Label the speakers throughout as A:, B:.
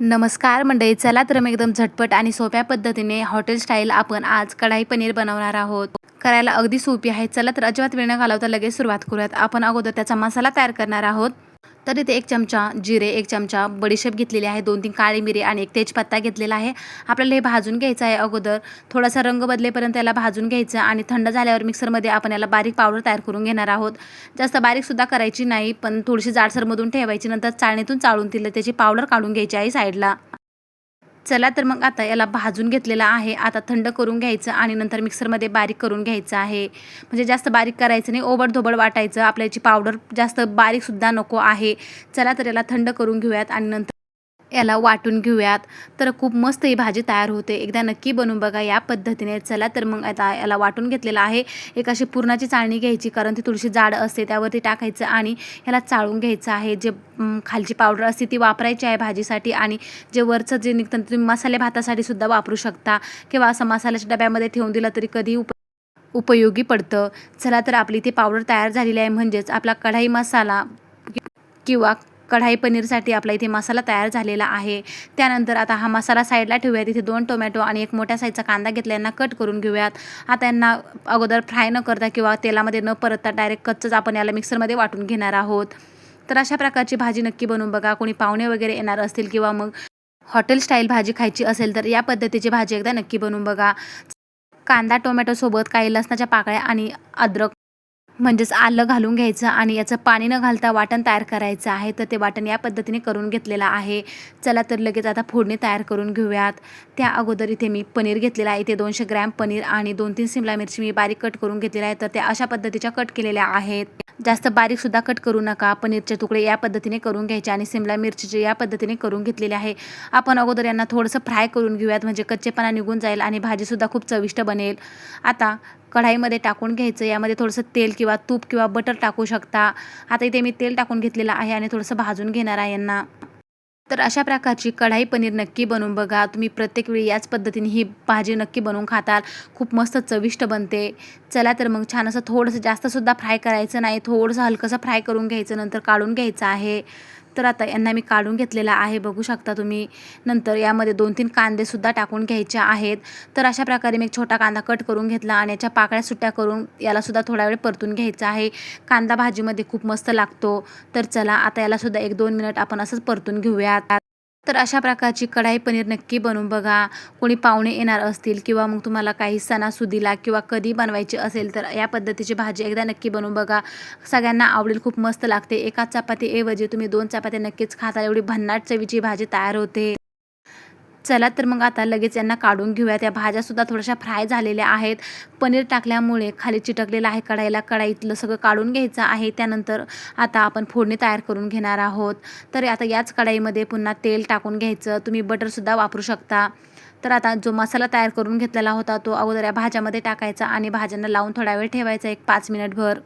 A: नमस्कार मंडळी चला तर मग एकदम झटपट आणि सोप्या पद्धतीने हॉटेल स्टाईल आपण आज कढाई पनीर बनवणार आहोत. करायला अगदी सोपी आहे. चला तर अजिबात वेळ न घालवता लगेच सुरुवात करूयात. आपण अगोदर त्याचा मसाला तयार करणार आहोत. तर इथे एक चमचा जिरे एक चमचा बडीशेप घेतलेली आहे दोन तीन काळी मिरी आणि एक तेजपत्ता घेतलेला आहे. आपल्याला हे भाजून घ्यायचं आहे अगोदर. थोडासा रंग बदलेपर्यंत याला भाजून घ्यायचं आणि थंड झाल्यावर मिक्सरमध्ये आपण याला बारीक पावडर तयार करून घेणार आहोत. जास्त बारीकसुद्धा करायची नाही पण थोडीशी जाडसरमधून ठेवायची नंतर चाळणीतून चाळून तिला त्याची पावडर काढून घ्यायची आहे साईडला. चला तर मग आता याला भाजून घेतलेला आहे. आता थंड करून घ्यायचं आणि नंतर मिक्सरमध्ये बारीक करून घ्यायचं आहे. म्हणजे जास्त बारीक करायचं नाही ओबडधोबड वाटायचं. आपल्याची पावडर जास्त बारीकसुद्धा नको आहे. चला तर याला थंड करून घेऊयात आणि नंतर याला वाटून घेऊयात. तर खूप मस्त ही भाजी तयार होते. एकदा नक्की बनवून बघा या पद्धतीने. चला तर मग आता याला वाटून घेतलेलं आहे. एक अशी पुरणाची चाळणी घ्यायची कारण ती थोडीशी जाड असते त्यावरती टाकायचं आणि याला चाळून घ्यायचं आहे. जे खालची पावडर असते ती वापरायची आहे भाजीसाठी आणि जे वरचं जे निघतं तुम्ही मसाले भातासाठी सुद्धा वापरू शकता. किंवा असं मसाल्याच्या डब्यामध्ये ठेवून दिलं तरी कधी उप उपयोगी पडतं. चला तर आपली ती पावडर तयार झालेली आहे. म्हणजेच आपला कढाई मसाला किंवा कढाई पनीरसाठी आपला इथे मसाला तयार झालेला आहे. त्यानंतर आता हा मसाला साईडला ठेवूयात. इथे दोन टोमॅटो आणि एक मोठ्या साईजचा कांदा घेतला. यांना कट करून घेऊयात. आता यांना अगोदर फ्राय न करता किंवा तेलामध्ये न परतता डायरेक्ट कच्चंच आपण याला मिक्सरमध्ये वाटून घेणार आहोत. तर अशा प्रकारची भाजी नक्की बनवून बघा. कोणी पाहुणे वगैरे येणार असतील किंवा मग हॉटेल स्टाईल भाजी खायची असेल तर या पद्धतीची भाजी एकदा नक्की बनवून बघा. कांदा टोमॅटोसोबत काही लसणाच्या पाकळ्या आणि अद्रक म्हणजेच आलं घालून घ्यायचं आणि याचं पाणी न घालता वाटण तयार करायचं आहे. तर ते वाटण या पद्धतीने करून घेतलेलं आहे. चला तर लगेच आता फोडणी तयार करून घेऊयात. त्या अगोदर इथे मी पनीर घेतलेलं आहे. इथे दोनशे ग्रॅम पनीर आणि दोन तीन शिमला मिरची मी बारीक कट करून घेतलेल्या आहे. तर त्या अशा पद्धतीच्या कट केलेल्या आहेत. जास्त बारीकसुद्धा कट करू नका. पनीरचे तुकडे या पद्धतीने करून घ्यायचे आणि शिमला मिरचीचे या पद्धतीने करून घेतलेले आहे. आपण अगोदर यांना थोडंसं फ्राय करून घेऊयात. म्हणजे कच्चेपणा निघून जाईल आणि भाजीसुद्धा खूप चविष्ट बनेल. आता कढाईमध्ये टाकून घ्यायचं. यामध्ये थोडंसं तेल किंवा तूप किंवा बटर टाकू शकता. आता इथे मी तेल टाकून घेतलेलं आहे आणि थोडंसं भाजून घेणार आहे यांना. तर अशा प्रकारची कढाई पनीर नक्की बनवून बघा. तुम्ही प्रत्येक वेळी याच पद्धतीने ही भाजी नक्की बनवून खाताल. खूप मस्त चविष्ट बनते. चला तर मग छान असं थोडंसं जास्तसुद्धा फ्राय करायचं नाही. थोडंसं हलकंसं फ्राय करून घ्यायचं. नंतर काढून घ्यायचं आहे. तर आता यांना मी काढून घेतलेला आहे. बघू शकता तुम्ही नंतर यामध्ये दोन तीन कांदेसुद्धा टाकून घ्यायचे आहेत. तर अशा प्रकारे मी एक छोटा कांदा कट करून घेतला आणि याच्या पाकळ्या सुट्ट्या करून यालासुद्धा थोडा वेळ परतून घ्यायचा आहे. कांदा भाजीमध्ये खूप मस्त लागतो. तर चला आता यालासुद्धा एक दोन मिनिट आपण असंच परतून घेऊयात. तर अशा प्रकारची कढाई पनीर नक्की बनवून बघा. कोणी पाहुणे येणार असतील किंवा मग तुम्हाला काही सणासुदीला किंवा कधी बनवायची असेल तर या पद्धतीची भाजी एकदा नक्की बनवून बघा. सगळ्यांना आवडेल खूप मस्त लागते. एका चपातीऐवजी तुम्ही दोन चपात्या नक्कीच खाता. एवढी भन्नाट चवीची भाजी तयार होते. चला तर मग आता लगेच यांना काढून घेऊया त्या भाज्यासुद्धा थोड्याशा फ्राय झालेल्या आहेत. पनीर टाकल्यामुळे खाली चिटकलेलं आहे कढाईला. कढाईतलं सगळं काढून घ्यायचं आहे. त्यानंतर आता आपण फोडणी तयार करून घेणार आहोत. तर आता याच कढाईमध्ये पुन्हा तेल टाकून घ्यायचं. तुम्ही बटरसुद्धा वापरू शकता. तर आता जो मसाला तयार करून घेतलेला होता तो अगोदर या भाज्यामध्ये टाकायचा आणि भाज्यांना लावून थोडा वेळ ठेवायचा एक पाच मिनिटभर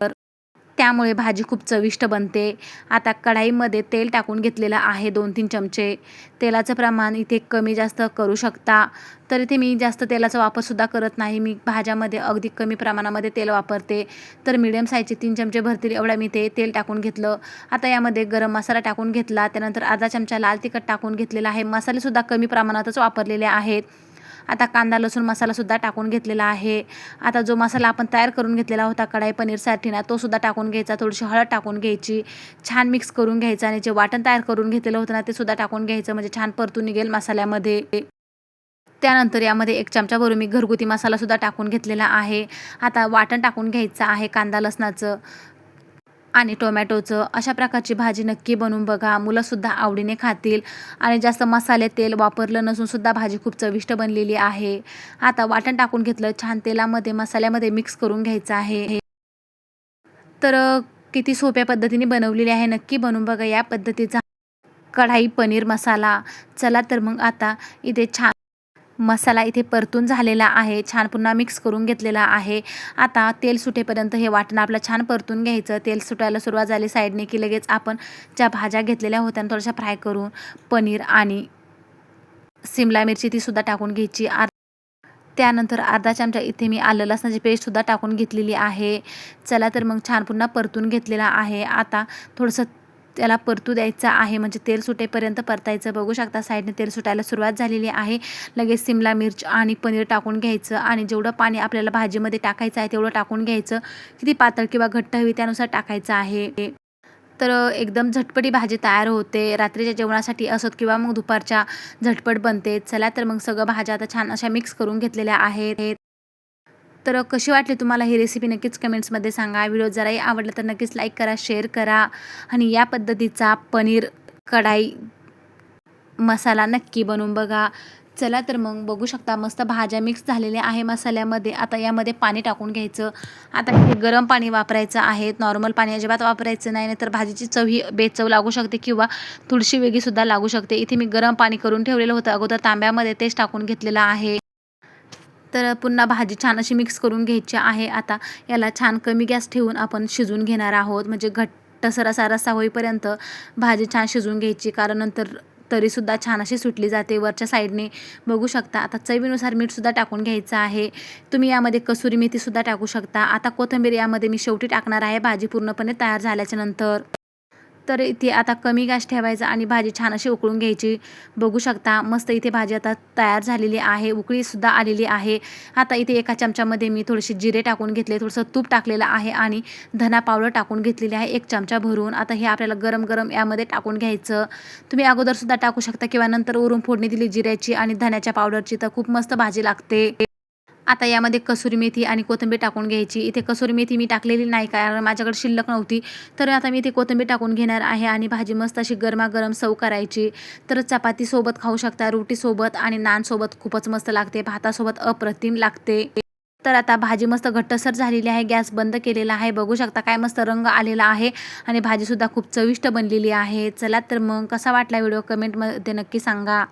A: त्यामुळे भाजी खूप चविष्ट बनते. आता कढाईमध्ये तेल टाकून घेतलेलं आहे दोन तीन चमचे. तेलाचं प्रमाण इथे कमी जास्त करू शकता. तर इथे मी जास्त तेलाचा वापरसुद्धा करत नाही. मी भाज्यामध्ये अगदी कमी प्रमाणामध्ये तेल वापरते. तर मिडियम साईजचे तीन चमचे भरतील एवढा मी ते तेल टाकून घेतलं. आता यामध्ये गरम मसाला टाकून घेतला. त्यानंतर अर्धा चमचा लाल तिखट टाकून घेतलेला आहे. मसालेसुद्धा कमी प्रमाणातच वापरलेले आहेत. आता कांदा लसूण मसालासुद्धा टाकून घेतलेला आहे. आता जो मसाला आपण तयार करून घेतलेला होता कढाई पनीरसाठी ना तोसुद्धा टाकून घ्यायचा. थोडीशी हळद टाकून घ्यायची. छान मिक्स करून घ्यायचं आणि जे वाटण तयार करून घेतलेलं होतं ना ते सुद्धा टाकून घ्यायचं. म्हणजे छान परतून निघेल मसाल्यामध्ये. त्यानंतर यामध्ये एक चमचाभरून मी घरगुती मसालासुद्धा टाकून घेतलेला आहे. आता वाटण टाकून घ्यायचं आहे कांदा लसणाचं. आणि टोमॅटोचं अशा प्रकारची भाजी नक्की बनवून बघा. मुलंसुद्धा आवडीने खातील. आणि जास्त मसाले तेल वापरलं नसूनसुद्धा भाजी खूप चविष्ट बनलेली आहे. आता वाटण टाकून घेतलं. छान तेलामध्ये मसाल्यामध्ये मिक्स करून घ्यायचं आहे. तर किती सोप्या पद्धतीने बनवलेली आहे. नक्की बनवून बघा या पद्धतीचा. कढाई पनीर मसाला. चला तर मग आता इथे छान मसाला इथे परतून झालेला आहे. छान पुन्हा मिक्स करून घेतलेला आहे. आता तेल सुटेपर्यंत हे वाटण आपलं छान परतून घ्यायचं. तेल सुटायला सुरुवात झाली. साईडने की लगेच आपण ज्या भाज्या घेतलेल्या होत्या थोड्याशा फ्राय करून पनीर आणि सिमला मिरची तीसुद्धा टाकून घ्यायची. त्यानंतर अर्धा चमचा इथे मी आलं लसणाची पेस्टसुद्धा टाकून घेतलेली आहे. चला तर मग छान पुन्हा परतून घेतलेला आहे. आता थोडंसं त्याला परतू द्यायचा आहे. म्हणजे तेल सुटेपर्यंत परतायचं. बघू शकता साईडने तेल सुटायला सुरुवात झालेली आहे. लगेच सिमला मिर्च आणि पनीर टाकून घ्यायचं आणि जेवढं पाणी आपल्याला भाजीमध्ये टाकायचं आहे तेवढं टाकून घ्यायचं. किती पातळ किंवा घट्ट हवी त्यानुसार टाकायचं आहे. तर एकदम झटपटी भाजी तयार होते. रात्रीच्या जेवणासाठी असोत किंवा मग दुपारच्या झटपट बनते. चला तर मग सगळं भाज्या आता छान अशा मिक्स करून घेतलेल्या आहेत. तर कशी वाटली तुम्हाला ही रेसिपी नक्कीच कमेंट्समध्ये सांगा. व्हिडिओ जराही आवडला तर नक्कीच लाईक करा शेअर करा. आणि या पद्धतीचा पनीर कढाई मसाला नक्की बनवून बघा. चला तर मग बघू शकता मस्त भाज्या मिक्स झालेल्या आहे मसाल्यामध्ये. आता यामध्ये पाणी टाकून घ्यायचं. आता हे गरम पाणी वापरायचं आहे. नॉर्मल पाणी अजिबात वापरायचं नाही. तर भाजीची चव ही बेचव लागू शकते किंवा थोडीशी वेगळीसुद्धा लागू शकते. इथे मी गरम पाणी करून ठेवलेलं होतं. अगोदर तांब्यामध्ये तेच टाकून घेतलेलं आहे. तर पुन्हा भाजी छान अशी मिक्स करून घ्यायची आहे. आता याला छान कमी गॅस ठेवून आपण शिजवून घेणार आहोत. म्हणजे घट्टसर असा रस्सा होईपर्यंत भाजी छान शिजवून घ्यायची. कारण नंतर तरीसुद्धा छान अशी सुटली जाते. वरच्या साईडने बघू शकता. आता चवीनुसार मीठसुद्धा टाकून घ्यायचं आहे. तुम्ही यामध्ये कसुरी मेथीसुद्धा टाकू शकता. आता कोथिंबीर यामध्ये मी शेवटी टाकणार आहे. भाजी पूर्णपणे तयार झाल्याच्यानंतर. तर इथे आता कमी गॅस ठेवायचा आणि भाजी छान अशी उकळून घ्यायची. बघू शकता मस्त इथे भाजी आता तयार झालेली आहे उकळीसुद्धा आलेली आहे. आता इथे एका चमच्यामध्ये मी थोडेसे जिरे टाकून घेतले थोडंसं तूप टाकलेलं आहे आणि धना पावडर टाकून घेतलेली आहे एक चमचा भरून. आता हे आपल्याला गरम गरम यामध्ये टाकून घ्यायचं. तुम्ही अगोदरसुद्धा टाकू शकता किंवा नंतर वरून फोडणी दिली जिऱ्याची आणि धन्याच्या पावडरची तर खूप मस्त भाजी लागते. आता यामध्ये कसुरी मेथी आणि कोथिंबीर टाकून घ्यायची. इथे कसुरी मेथी मी टाकलेली नाही कारण माझ्याकडे शिल्लक नव्हती. तर आता मी इथे कोथिंबीर टाकून घेणार आहे आणि भाजी मस्त अशी गरमागरम सव करायची. तर चपातीसोबत खाऊ शकता रोटीसोबत आणि नानसोबत खूपच मस्त लागते. भातासोबत अप्रतिम लागते. तर आता भाजी मस्त घट्टसर झालेली आहे. गॅस बंद केलेला आहे. बघू शकता काय मस्त रंग आलेला आहे आणि भाजीसुद्धा खूप चविष्ट बनलेली आहे. चला तर मग कसा वाटला व्हिडिओ? कमेंटमध्ये नक्की सांगा.